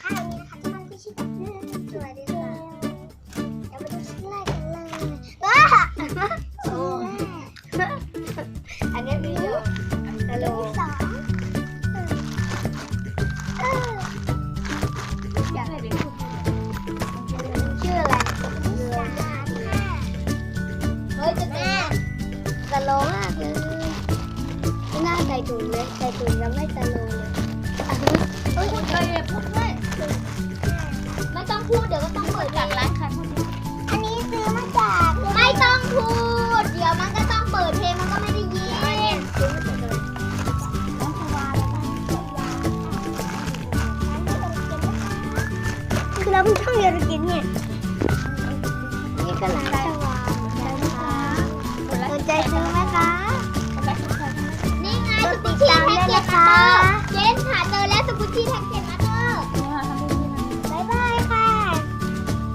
ข้างนี้นะคะมันไม่ชื่อสวยดีกว่าเดี๋ยวมาดูชิ้นแรกกันเลยว้าโอ้อันนี้วิดีโอฮัลโหลสองเอออยากให้เด็กพูดชื่ออะไรเฮ้ยจะเป็นตะโลมากเลยหน้าใส่ถุงเลยใส่ถุงแล้วไม่ตะโลเลย ต้องพูดเดี๋ยวก็ต้องเปิดจากร้านคันอันนี้ซื้อมาจากไม่ต้องพูด เดี๋ยวมันก็ต้องเปิดเพลงมันก็ไม่ได้ยินซื้อมาจากเลยคือเราเพิ่งช่องเดียวกินเนี่ยนี่ก็ร้านสวาสนใจซื้อไหมคะนี่ไงสกุชชี่แพ็กเกจมาเตอร์เจนหาเจอแล้วสกุชชี่แพ็กเกจมา